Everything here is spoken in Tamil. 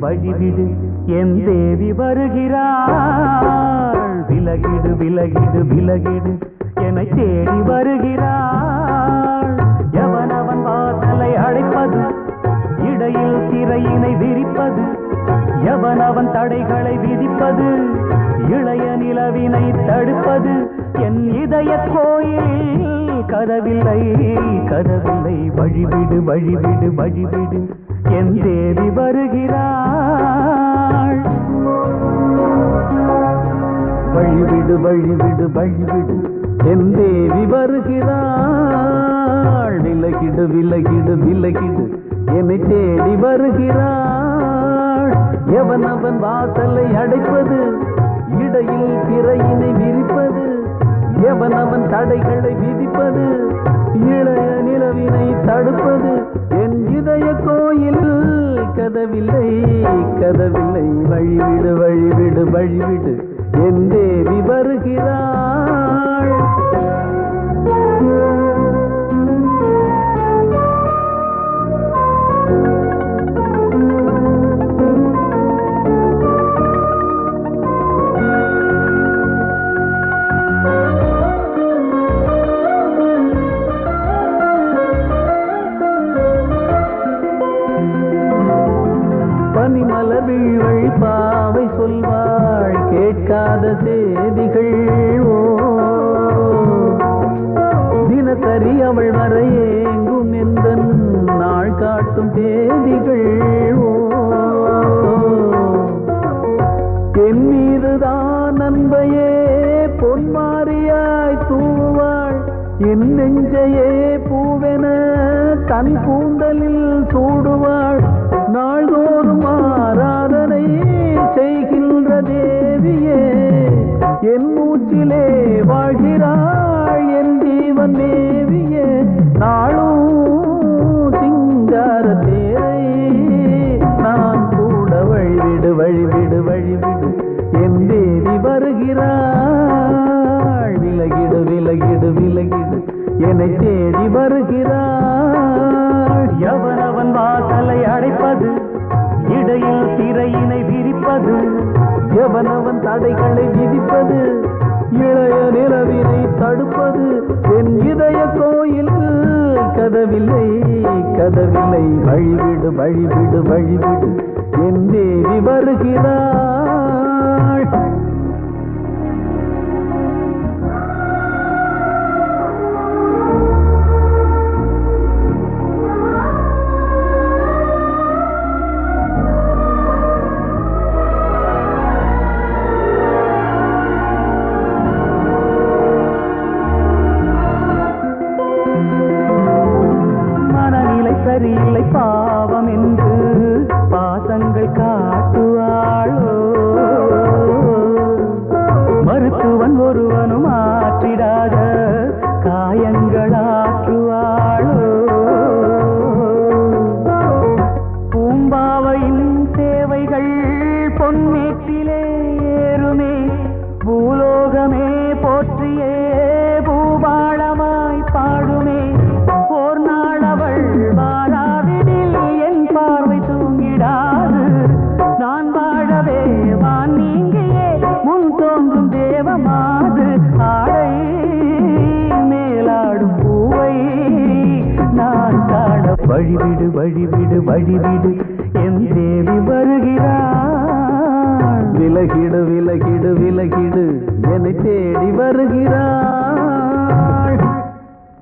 வழிவிடு என் தேவி வருகிறாள். விலகிடு விலகிடு விலகிடு. என்னை தேடி வருகிறாள். எவனவன் வாசலை அழைப்பது இடையில் திரையினை விரிப்பது? எவனவன் தடைகளை விதிப்பது? இளைய நிலவினை தடுப்பது? என் இதய கோயில் கதவில்லை கதவில்லை. வழிவிடு வழிவிடு வழிவிடு. என் தேவி வருகிறாள். வழிவிடு வழிவிடு வழிவிடு என் தேவி வருகிறாள். விலகிடு விலகிடு விலகிடு என்னை தேடி வருகிறாள். எவன் அவன் வாசலை அடைப்பது? இடையில் திரையினை விரிப்பது? எவன் அவன் தடைகளை விதிப்பது? இளைய நிலவினை தடுப்பது? கதவில்லை கதவில்லை. வழிவிடு வழிவிடு வழிவிடு. என் தேவி வருகிறாள். கேட்காத செய்திகள் தினசரி அவள் வரையேங்கும் எந்த நாள் காட்டும் தேதிகள் என் மீதுதான் நண்பையே பொன்மாரியாய் தூவாள். என் நெஞ்சையே பூவென தன் கூந்தலில் சூடுவாள். நாள்தோறும் திரையினை எவனவன் தடைகளை விதிப்பது இளைய நிலவினை தடுப்பது என் இதய கோயில் கதவில்லை கதவில்லை. வழிவிடு வழிவிடு வழிவிடு என் தேவி வருகிறாள். போற்றியே பூபாளமாய் பாடுமே. ஓர் நாள் அவள் வாராவிடில் என் பார்வை தூங்கிடாது. நான் வாழவே வான் நீங்கியே முன் தோன்றும் தேவமாது. ஆடை மேலாடும் பூவை நான் காண வழிவிடு வழிவிடு வழிவிடு என் தேவி வருகிறாள். விலகிடு விலகிடு விலகிடு. என்னை தேடி வருகிறார்